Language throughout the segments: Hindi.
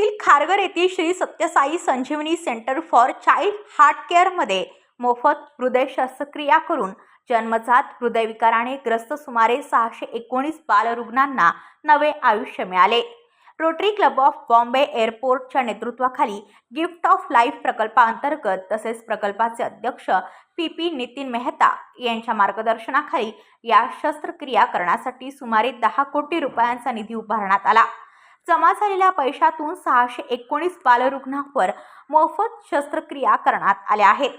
येथील खारघर येथील Shri Sathya Sai Sanjeevani centre for child heart केअरमध्ये मोफत हृदय शस्त्रक्रिया करून जन्मजात हृदयविकाराने ग्रस्त सुमारे सहाशे एकोणीस बालरुग्णांना नवे आयुष्य मिळाले. रोटरी क्लब ऑफ बॉम्बे एअरपोर्टच्या नेतृत्वाखाली गिफ्ट ऑफ लाईफ प्रकल्पाअंतर्गत तसेच प्रकल्पाचे अध्यक्ष पी पी नितीन मेहता यांच्या मार्गदर्शनाखाली या शस्त्रक्रिया करण्यासाठी सुमारे दहा कोटी रुपयांचा निधी उभारण्यात आला. जमा झालेल्या पैशातून सहाशे एकोणीस बालरुग्णांवर मोफत शस्त्रक्रिया करण्यात आल्या आहेत.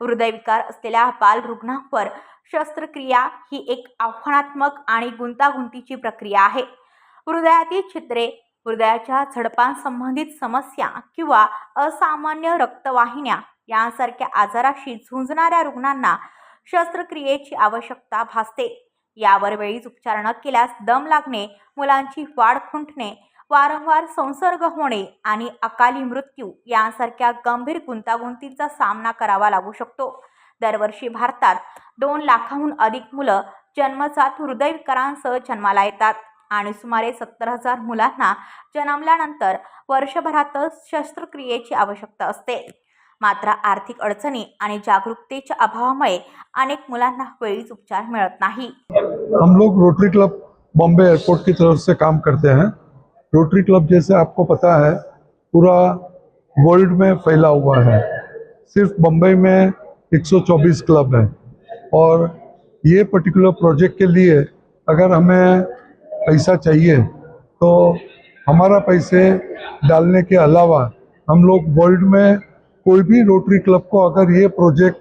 हृदयविकार असलेल्या बालरुग्णांवर शस्त्रक्रिया ही एक आव्हानात्मक आणि गुंतागुंतीची प्रक्रिया आहे. हृदयातील छिद्रे हृदयाच्या झडपांसंबंधित समस्या किंवा असामान्य रक्तवाहिन्या यांसारख्या आजाराशी झुंजणाऱ्या रुग्णांना शस्त्रक्रियेची आवश्यकता भासते. यावर वेळीच उपचार न केल्यास दम लागणे मुलांची वाढ खुंटणे वारंवार संसर्ग होणे आणि अकाली मृत्यू यांसारख्या गंभीर गुंतागुंतींचा सामना करावा लागू शकतो. दरवर्षी भारतात दोन लाखाहून अधिक मुलं जन्मजात हृदयविकारांसह जन्माला येतात आणि सुमारे सत्तर हजार मुलांना जन्मल्यानंतर वर्षभरातच शस्त्रक्रियेची आवश्यकता असते. मात्र आर्थिक अडचणी आणि जागरूकतेच्या अभावामुळे अनेक मुलांना वेळीच उपचार मिळत नाही. हम लोग रोटरी क्लब बॉम्बे एयरपोर्ट की तरफ से काम करते हैं। रोटरी क्लब जैसे आपको पता है, पूरा वर्ल्ड में फैला हुआ है। सिर्फ़ बम्बई में 124 क्लब हैं। और ये पर्टिकुलर प्रोजेक्ट के लिए अगर हमें पैसा चाहिए तो हमारा पैसे डालने के अलावा हम लोग वर्ल्ड में कोई भी रोटरी क्लब को अगर ये प्रोजेक्ट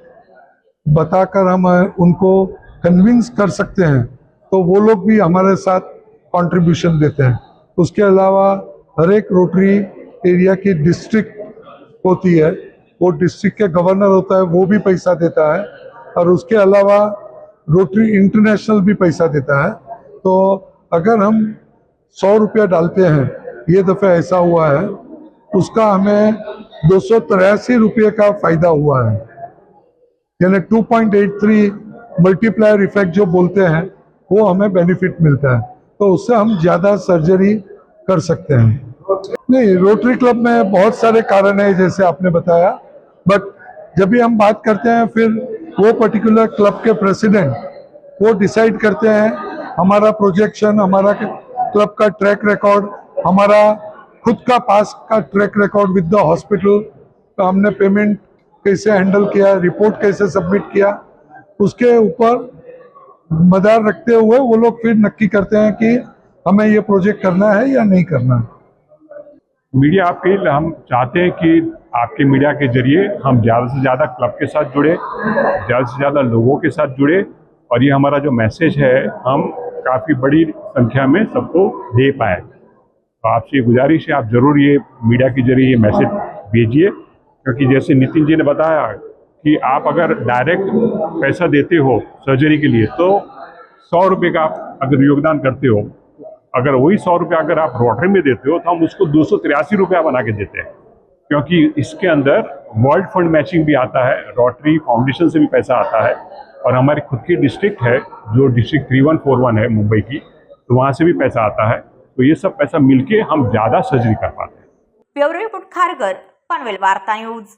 बताकर हम उनको कन्विंस कर सकते हैं तो वो लोग भी हमारे साथ कंट्रीब्यूशन देते हैं। उसके अलावा हर एक रोटरी एरिया की डिस्ट्रिक्ट होती है, वो डिस्ट्रिक्ट के गवर्नर होता है, वो भी पैसा देता है और उसके अलावा रोटरी इंटरनेशनल भी पैसा देता है। तो अगर हम सौ रुपया डालते हैं, ये दफ़े ऐसा हुआ है, उसका हमें दो सौ तिरासी रुपये का फ़ायदा हुआ है। यानी 2.83 मल्टीप्लायर इफ़ेक्ट जो बोलते हैं, वो हमें बेनिफिट मिलता है। तो उससे हम ज़्यादा सर्जरी कर सकते हैं। नहीं रोटरी क्लब में बहुत सारे कारण है, जैसे आपने बताया। बट जब भी हम बात करते हैं, फिर वो पर्टिकुलर क्लब के प्रेसिडेंट वो डिसाइड करते हैं हमारा प्रोजेक्शन हमारा क्लब का ट्रैक रिकॉर्ड हमारा खुद का पास का track record with the hospital तो हमने पेमेंट कैसे हैंडल किया रिपोर्ट कैसे सबमिट किया, उसके ऊपर मदार रखते हुए वो लोग फिर नक्की करते हैं कि हमें ये प्रोजेक्ट करना है या नहीं करना मीडिया आपके हम चाहते हैं कि आपके मीडिया के ज़रिए हम ज़्यादा से ज़्यादा क्लब के साथ जुड़े, ज़्यादा से ज़्यादा लोगों के साथ जुड़े और ये हमारा जो मैसेज है, हम काफ़ी बड़ी संख्या में सबको दे पाए। तो आपसे गुजारिश है, आप ज़रूर ये मीडिया के ज़रिए ये मैसेज भेजिए, क्योंकि जैसे नितिन जी ने बताया कि आप अगर डायरेक्ट पैसा देते हो सर्जरी के लिए तो सौ रुपये का आप अगर योगदान करते हो, अगर वही सौ रुपया अगर आप रोटरी में देते हो तो हम उसको दो सौ तिरासी रुपया बना के देते हैं। क्योंकि इसके अंदर वर्ल्ड फंड मैचिंग भी आता है रोटरी फाउंडेशन से भी पैसा आता है। और हमारी खुद की डिस्ट्रिक्ट है, जो district three one four one है मुंबई की तो वहाँ से भी पैसा आता है। तो ये सब पैसा मिलके हम ज़्यादा सर्जरी कर पाते हैं। ब्युरो रिपोर्ट खारघर पनवेल, वार्ता न्यूज़।